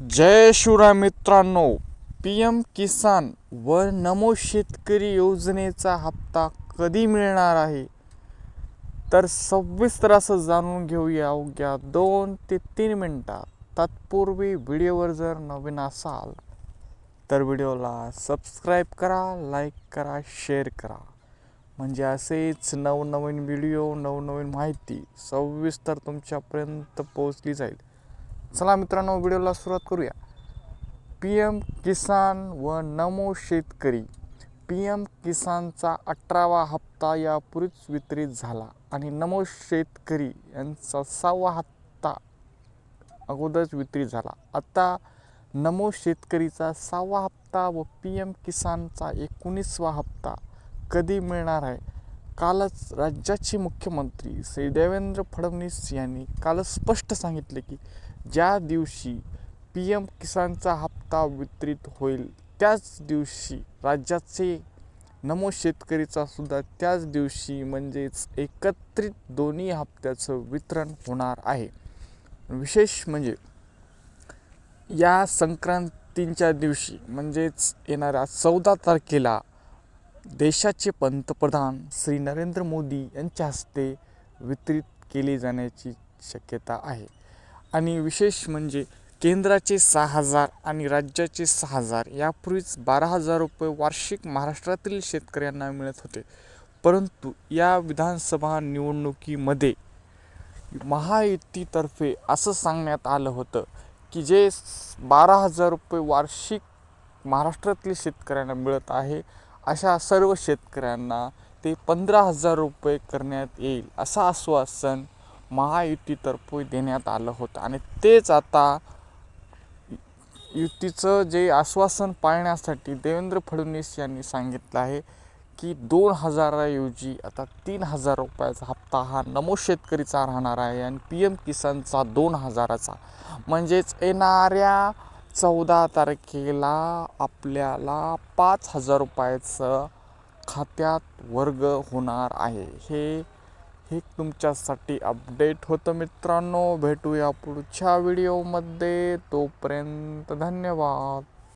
जय शिवराय मित्रांनो P M किसान व नमो शेतकरी योजनेचा हप्ता कधी मिळणार आहे? तर सविस्तर असं जाणून घेऊया अवघ्या दोन ते तीन मिनटात. तत्पूर्वी व्हिडिओवर जर नवीन असाल तर व्हिडिओला सबस्क्राईब करा लाईक करा शेअर करा. म्हणजे असेच नवनवीन व्हिडिओ नवनवीन माहिती सविस्तर तुमच्यापर्यंत पोहोचली जाईल. चला मित्रांनो व्हिडिओला सुरुवात करूया. पी एम किसान व नमो शेतकरी. पी एम किसानचा अठरावा हप्ता यापूर्वीच वितरित झाला आणि नमो शेतकरी यांचा सहावा हप्ता अगोदरच वितरित झाला. आता नमो शेतकरीचा सहावा हप्ता व पी एम किसानचा एकोणीसवा हप्ता कधी मिळणार आहे? कालच राज्याचे मुख्यमंत्री श्री देवेंद्र फडणवीस यांनी कालच स्पष्ट सांगितले की ज्या दिवशी पी एम किसानचा हप्ता वितरित होईल त्याच दिवशी राज्याचे नमो शेतकरीचा सुद्धा त्याच दिवशी म्हणजेच एकत्रित दोन्ही हप्त्याचं वितरण होणार आहे. विशेष म्हणजे या संक्रांतीच्या दिवशी म्हणजेच येणाऱ्या चौदा तारखेला देशाचे पंतप्रधान श्री नरेंद्र मोदी यांच्या हस्ते वितरित केली जाण्याची शक्यता आहे. आणि विशेष म्हणजे केंद्राचे सहा हजार आणि राज्याचे सहा हजार यापूर्वीच बारा हजार रुपये वार्षिक महाराष्ट्रातील शेतकऱ्यांना मिळत होते. परंतु या विधानसभा निवडणुकीमध्ये महायुतीतर्फे असं सांगण्यात आलं होतं की जे बारा हजार रुपये वार्षिक महाराष्ट्रातील शेतकऱ्यांना मिळत आहे अशा सर्व शेतकऱ्यांना ते पंधरा हजार रुपये करण्यात येईल असं आश्वासन महायुतीतर्फे देण्यात आलं होतं. आणि तेच आता युतीचं जे आश्वासन पाळण्यासाठी देवेंद्र फडणवीस यांनी सांगितलं आहे की दोन हजाराऐवजी आता तीन हजार रुपयाचा हप्ता हा नमो शेतकरीचा राहणार आहे आणि पी एम किसानचा दोन हजाराचा. म्हणजेच येणाऱ्या चौदा तारखेला आपल्याला पाच हजार रुपयाचं खात्यात वर्ग होणार आहे. हे हे तुमच्यासाठी अपडेट होतं मित्रांनो. भेटूया पुढच्या व्हिडिओमध्ये. तोपर्यंत धन्यवाद.